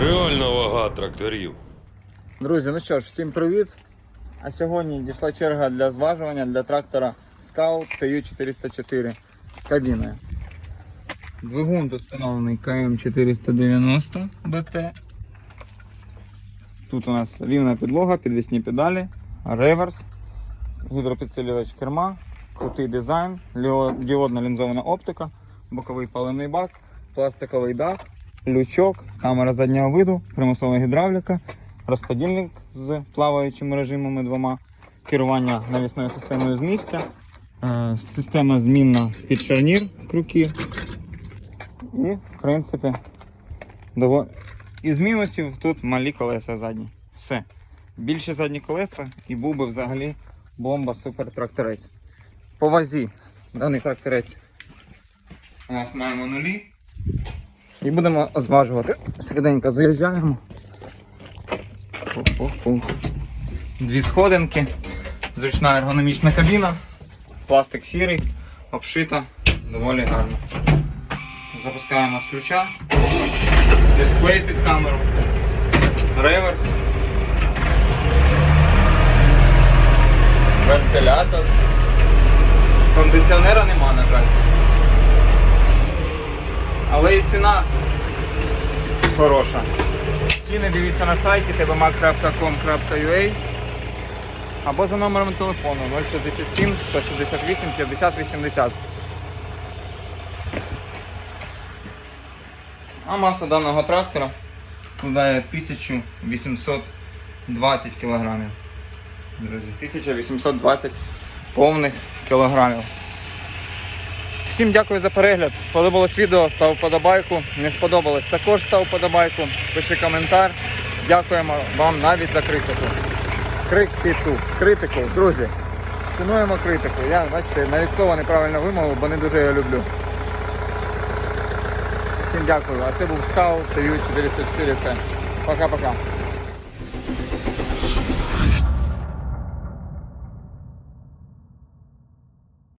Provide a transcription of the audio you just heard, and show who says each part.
Speaker 1: Реальна вага тракторів.
Speaker 2: Друзі, ну що ж, всім привіт. А сьогодні дійшла черга для зважування для трактора Scout TU404 з кабіною. Двигун тут встановлений КМ490 БТ. Тут у нас рівна підлога, підвісні педалі, реверс, гідропідсилювач керма, крутий дизайн, діодна лінзована оптика, боковий паливний бак, пластиковий дах, лючок, камера заднього виду, примусова гідравліка, розподільник з плаваючими режимами двома, керування навісною системою з місця, е, система змінна під шарнір крюків. І, в принципі, доволі. Із мінусів тут малі колеса задні. Все. Більше задні колеса і був би взагалі бомба супер тракторець. По вазі даний тракторець у нас маємо нулі. І будемо зважувати. Швиденько заїжджаємо. Дві сходинки, зручна ергономічна кабіна, пластик сірий, обшита, доволі гарно. Запускаємо з ключа, дисплей під камеру, реверс, вентилятор. Кондиціонера нема, на жаль. Але і ціна хороша. Ціни дивіться на сайті tbmac.com.ua або за номером телефону 067 168 50 80. А маса даного трактора складає 1820 кілограмів. Друзі, 1820 повних кілограмів. Всім дякую за перегляд. Сподобалось відео, став вподобайку. Не сподобалось, також став вподобайку. Пиши коментар. Дякуємо вам навіть за критику. Критику, критику, друзі. Цінуємо критику. Я, бачите, навіть слова неправильно вимовив, бо не дуже його люблю. Всім дякую. А це був Скаут, TU 404. Це. Пока-пока.